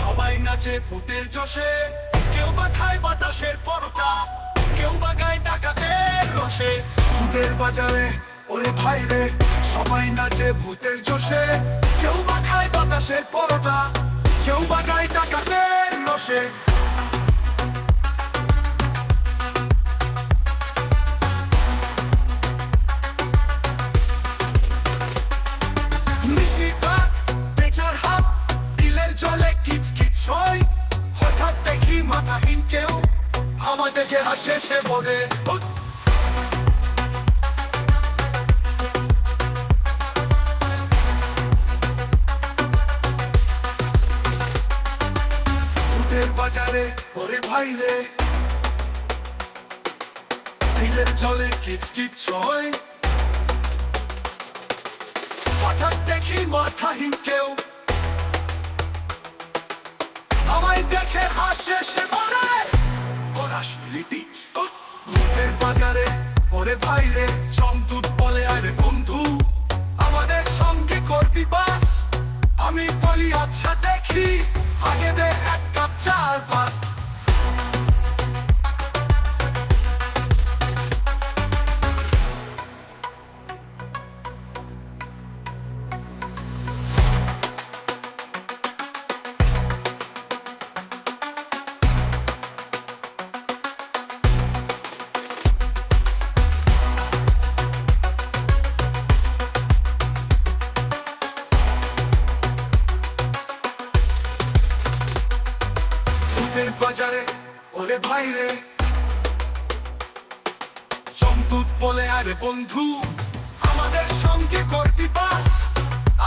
সবাই নাচে ভূতের জোশে। কেউ বা খায় বাতাসের পরোটা, কেউ বা গায় ডাকাতের রসে। ভূতের বাজারে, ওরে ভাই রে, সবাই নাচে ভূতের জোশে। কেউ বা খায় বাতাসের পরোটা, কেউ বা গায় হয় হঠাৎ দেখি মাথাহীন কেউ। আমাদেরকে হাসে সে বলে বাজারে, ওরে ভাই রে। জলে কিচকিচ হঠাৎ দেখি মাথাহীন কেউ। আমায় দেখে হাসে সে বলে বাজারে, ওরে ভাইরে চমদুত বলে, আরে বন্ধু, আমাদের সঙ্গে করবি বাস। আমি বলি আচ্ছা দেখি ভূতের বাজারে, ওরে ভাইরে সম্তুত বলে, আরে বন্ধু, আমাদের সঙ্গে করতি পাস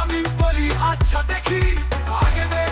আমি বলি আচ্ছা দেখি, আগে দে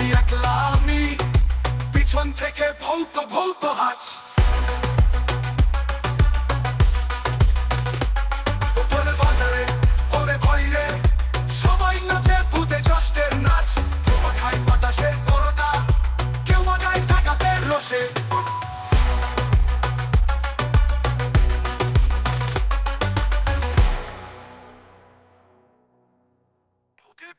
হাতে একলা আমি পিছন থেকে ভৌত ভৌত হাচ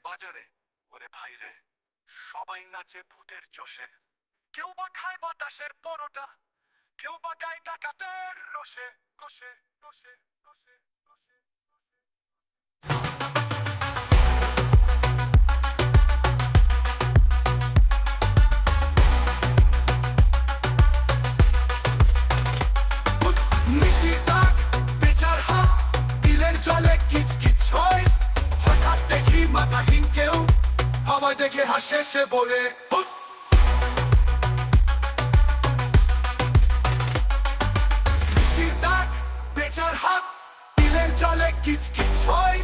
বাজারে ওরে ভাইরে সবাই রসে সবাই নাচে ভূতের জোশে। কেউ বা খায় বাতাসের পরোটা, কেউ বা গায় ডাকাতের রসে। কষে কষে কষে হাত কিচকিচ হয় হঠাৎ দেখি মাথাহীন কেউ আমায় দেখে হাসে সে বলে বেচার হাত বিলের জলে কিচকিচ হয়।